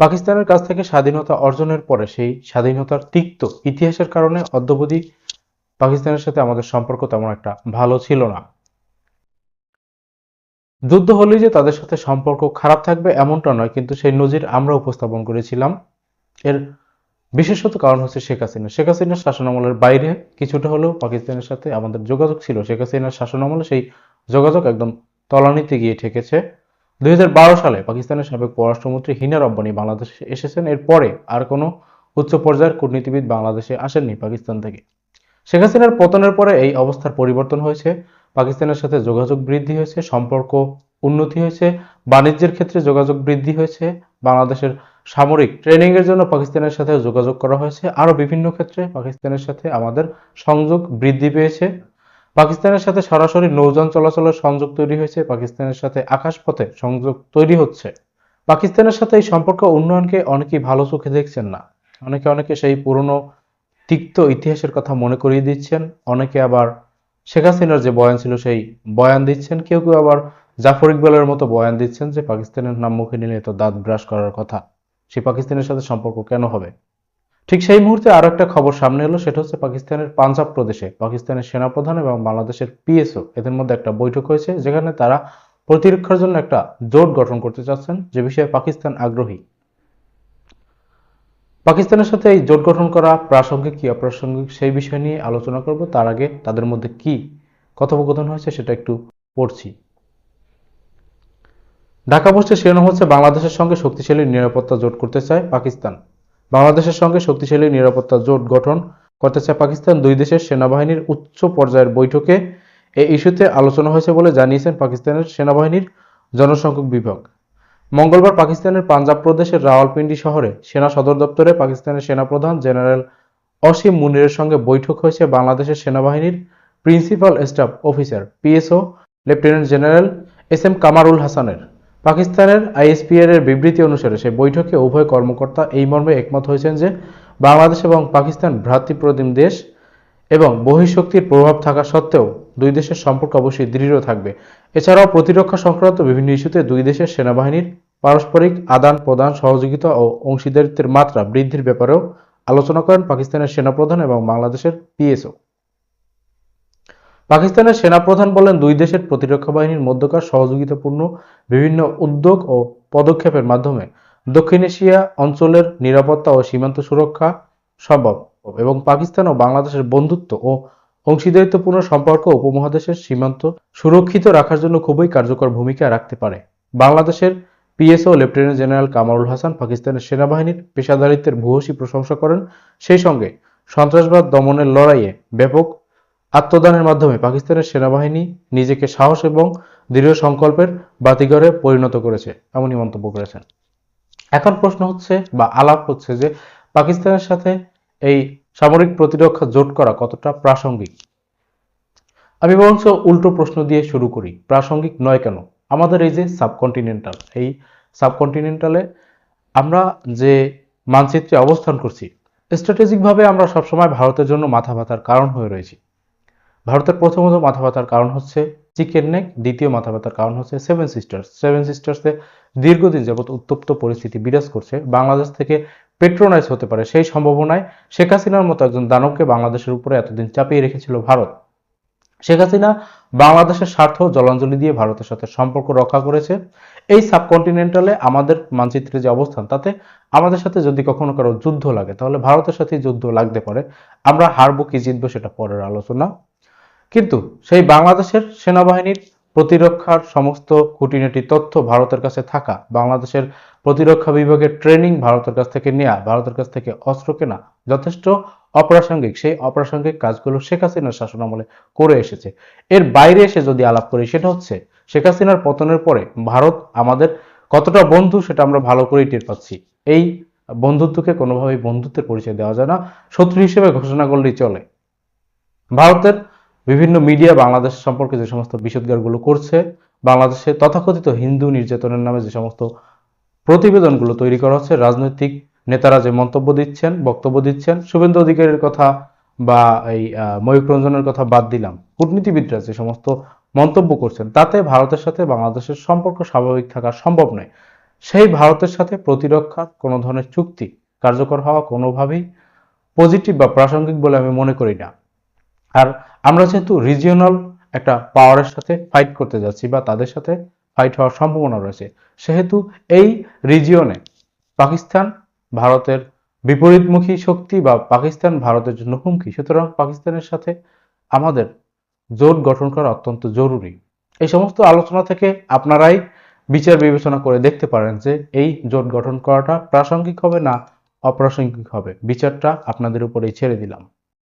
পাকিস্তানের কাছ থেকে স্বাধীনতা অর্জনের পরে সেই স্বাধীনতার তিক্ত ইতিহাসের কারণে অদ্যবধি পাকিস্তানের সাথে আমাদের সম্পর্ক তেমন একটা ভালো ছিল না। যুদ্ধ হলেই যে তাদের সাথে সম্পর্ক খারাপ থাকবে এমনটা নয়, কিন্তু সেই নজির আমরা উপস্থাপন করেছিলাম। এর বিশেষত কারণ হচ্ছে শেখ হাসিনা। শেখ হাসিনার শাসনামলের বাইরে কিছুটা হলেও পাকিস্তানের সাথে আমাদের যোগাযোগ ছিল। শেখ হাসিনার শাসনামলে সেই যোগাযোগ একদম তলানিতে গিয়ে ঠেকেছে। দুই সালে পাকিস্তানের সাবেক পররাষ্ট্রমন্ত্রী হিনা রব্বানি বাংলাদেশে এসেছেন। এরপরে আর কোনো উচ্চ পর্যায়ের কূটনীতিবিদ বাংলাদেশে আসেননি পাকিস্তান থেকে। শেখ হাসিনার পতনের পরে এই অবস্থার পরিবর্তন হয়েছে। পাকিস্তানের সাথে যোগাযোগ বৃদ্ধি হয়েছে, সম্পর্ক উন্নতি হয়েছে, বাণিজ্যের ক্ষেত্রে যোগাযোগ বৃদ্ধি হয়েছে, বাংলাদেশের সামরিক ট্রেনিং এর জন্য পাকিস্তানের সাথে যোগাযোগ করা হয়েছে। আরও বিভিন্ন ক্ষেত্রে পাকিস্তানের সাথে আমাদের সংযোগ বৃদ্ধি পেয়েছে। পাকিস্তানের সাথে সরাসরি নৌযান চলাচলের সংযোগ তৈরি হয়েছে, পাকিস্তানের সাথে আকাশপথে সংযোগ তৈরি হচ্ছে। পাকিস্তানের সাথে এই সম্পর্ক উন্নয়নকে অনেকেই ভালো চোখে দেখছেন না। অনেকে অনেকে সেই পুরনো তিক্ত ইতিহাসের কথা মনে করিয়ে দিচ্ছেন। অনেকে আবার শেখ হাসিনার যে বয়ান ছিল সেই বয়ান দিচ্ছেন। কেউ কেউ আবার জাফর ইকবালের মতো বয়ান দিচ্ছেন যে, পাকিস্তানের নাম মুখে নিলে তো দাঁত ব্রাশ করার কথা। সেই পাকিস্তানের সাথে সম্পর্ক কেন হবে? ঠিক সেই মুহূর্তে আরও একটা খবর সামনে এলো, সেটা হচ্ছে পাকিস্তানের পাঞ্জাব প্রদেশে পাকিস্তানের সেনাপ্রধান এবং বাংলাদেশের পিএসও এদের মধ্যে একটা বৈঠক হয়েছে, যেখানে তারা প্রতিরক্ষার জন্য একটা জোট গঠন করতে চাচ্ছেন, যে বিষয়ে পাকিস্তান আগ্রহী। পাকিস্তানের সাথে এই জোট গঠন করা প্রাসঙ্গিক কি অপ্রাসঙ্গিক সেই বিষয় নিয়ে আলোচনা করব, তার আগে তাদের মধ্যে কি কথোপকথন হয়েছে সেটা একটু পড়ছি। ঢাকা পোস্টের শিরোনাম হচ্ছে, বাংলাদেশের সঙ্গে শক্তিশালী নিরাপত্তা জোট করতে চায় পাকিস্তান। বাংলাদেশের সঙ্গে শক্তিশালী নিরাপত্তা জোট গঠন করতে চায় পাকিস্তান, দুই দেশের সেনাবাহিনীর উচ্চ পর্যায়ের বৈঠকে এই ইস্যুতে আলোচনা হয়েছে বলে জানিয়েছেন পাকিস্তানের সেনাবাহিনীর জনসংখ্যক বিভাগ। মঙ্গলবার পাকিস্তানের পাঞ্জাব প্রদেশের রাওয়ালপিন্ডি শহরে সেনা সদর দপ্তরে পাকিস্তানের সেনাপ্রধান জেনারেল অসীম মুনিরের সঙ্গে বৈঠক হয়েছে বাংলাদেশের সেনাবাহিনীর principal staff officer, PSO lieutenant general S M Kamarul হাসানের। পাকিস্তানের আইএসপিআর এর বিবৃতি অনুসারে সেই বৈঠকে উভয় কর্মকর্তা এই মর্মে একমত হয়েছেন যে বাংলাদেশ এবং পাকিস্তান ভ্রাতৃপ্রতিম দেশ এবং বহিঃশক্তির প্রভাব থাকা সত্ত্বেও দুই দেশের সম্পর্ক অবশ্যই দৃঢ় থাকবে। এছাড়াও প্রতিরক্ষা সংক্রান্ত বিভিন্ন ইস্যুতে দুই দেশের সেনাবাহিনীর পারস্পরিক আদান প্রদান, সহযোগিতা ও অংশীদারিত্বের মাত্রা বৃদ্ধির ব্যাপারেও আলোচনা করেন পাকিস্তানের সেনাপ্রধান এবং বাংলাদেশের পিএসও পাকিস্তানের সেনাপ্রধান বলেন, দুই দেশের প্রতিরক্ষা বাহিনীর মধ্যকার সহযোগিতাপূর্ণ বিভিন্ন উদ্যোগ ও পদক্ষেপের মাধ্যমে দক্ষিণ এশিয়া অঞ্চলের নিরাপত্তা ও সীমান্ত সুরক্ষা সম্ভব এবং পাকিস্তান ও বাংলাদেশের বন্ধুত্ব ও অংশীদারিত্বপূর্ণ সম্পর্ক উপমহাদেশের সীমান্ত সুরক্ষিত রাখার জন্য খুবই কার্যকর ভূমিকা রাখতে পারে। বাংলাদেশের PSO lieutenant general Kamarul Hasan পাকিস্তানের সেনাবাহিনীর পেশাদারিত্বের ভূয়সী প্রশংসা করেন। সেই সঙ্গে সন্ত্রাসবাদ দমনের লড়াইয়ে ব্যাপক আত্মদানের মাধ্যমে পাকিস্তানের সেনাবাহিনী নিজেকে সাহস এবং দৃঢ় সংকল্পের বাতিঘরে পরিণত করেছে, এমনই মন্তব্য করেছেন। এখন প্রশ্ন হচ্ছে বা আলাপ হচ্ছে যে পাকিস্তানের সাথে এই সামরিক প্রতিরক্ষা জোট করা কতটা প্রাসঙ্গিক? আমি বরঞ্চ উল্টো প্রশ্ন দিয়ে শুরু করি, প্রাসঙ্গিক নয় কেন? আমাদের এই যে সাবকন্টিনেন্টাল, এই সাবকন্টিনেন্টালে আমরা যে মানচিত্রে অবস্থান করছি, স্ট্র্যাটেজিকভাবে আমরা সবসময় ভারতের জন্য মাথা ব্যথার কারণ হয়ে রয়েছি। ভারতের প্রথমত মাথা ব্যথার কারণ হচ্ছে চিকেন নেক, দ্বিতীয় মাথা ব্যথার কারণ হচ্ছে সেভেন সিস্টার্স সেভেন সিস্টার্সে দীর্ঘদিন যাবৎ উত্তপ্ত পরিস্থিতি বিরাজ করছে। বাংলাদেশ থেকে পেট্রোনাইজ হতে পারে সেই সম্ভাবনায় শেখ হাসিনার মতো একজন দানবকে বাংলাদেশের উপরে এতদিন চাপিয়ে রেখেছিল ভারত। শেখ হাসিনা বাংলাদেশের স্বার্থ জলাঞ্জলি দিয়ে ভারতের সাথে সম্পর্ক রক্ষা করেছে। এই সাবকন্টিনেন্টালে আমাদের মানচিত্রে যে অবস্থান, তাতে আমাদের সাথে যদি কখনো কারও যুদ্ধ লাগে, তাহলে ভারতের সাথে যুদ্ধ লাগতে পারে। আমরা হারবো কি জিতবো সেটা পরের আলোচনা। কিন্তু সেই বাংলাদেশের সেনাবাহিনীর প্রতিরক্ষার সমস্ত খুঁটিনাটি তথ্য ভারতের কাছে থাকা, বাংলাদেশের প্রতিরক্ষা বিভাগের ট্রেনিং ভারতের কাছ থেকে নেওয়া ভারতের কাছ থেকে অস্ত্র কেনা যথেষ্ট অপ্রাসঙ্গিক। সেই অপ্রাসঙ্গিক কাজগুলো শেখ হাসিনার শাসনামলে করে এসেছে। এর বাইরে এসে যদি আলাপ করি, সেটা হচ্ছে শেখ হাসিনার পতনের পরে ভারত আমাদের কতটা বন্ধু সেটা আমরা ভালো করেই টের পাচ্ছি। এই বন্ধুত্বকে কোনোভাবেই বন্ধুত্বের পরিচয় দেওয়া যায় না, শত্রু হিসেবে ঘোষণা করলেই চলে। ভারতের বিভিন্ন মিডিয়া বাংলাদেশ সম্পর্কে যে সমস্ত বিষোদ্গারগুলো করছে, বাংলাদেশে তথাকথিত হিন্দু নির্যাতনের নামে যে সমস্ত প্রতিবেদনগুলো তৈরি করা হচ্ছে, রাজনৈতিক নেতারা যে মন্তব্য দিচ্ছেন, বক্তব্য দিচ্ছেন, শুভেন্দু অধিকারীর কথা বা এই ময়ূক রঞ্জনের কথা বাদ দিলাম। কূটনীতিবিদরা যে সমস্ত মন্তব্য করছেন, তাতে ভারতের সাথে বাংলাদেশের সম্পর্ক স্বাভাবিক থাকা সম্ভব নয়। সেই ভারতের সাথে প্রতিরক্ষার কোনো ধরনের চুক্তি কার্যকর হওয়া কোনোভাবেই পজিটিভ বা প্রাসঙ্গিক বলে আমি মনে করি না। আর আমরা যেহেতু রিজিওনাল একটা পাওয়ারের সাথে ফাইট করতে যাচ্ছি বা তাদের সাথে ফাইট হওয়ার সম্ভাবনা রয়েছে, সেহেতু এই রিজিয়নে পাকিস্তান ভারতের বিপরীতমুখী শক্তি বা পাকিস্তান ভারতের জন্য হুমকি সুতরাং পাকিস্তানের সাথে আমাদের জোট গঠন করা অত্যন্ত জরুরি। এই সমস্ত আলোচনা থেকে আপনারাই বিচার বিবেচনা করে দেখতে পারেন যে এই জোট গঠন করাটা প্রাসঙ্গিক হবে না অপ্রাসঙ্গিক হবে। বিচারটা আপনাদের উপরেই ছেড়ে দিলাম।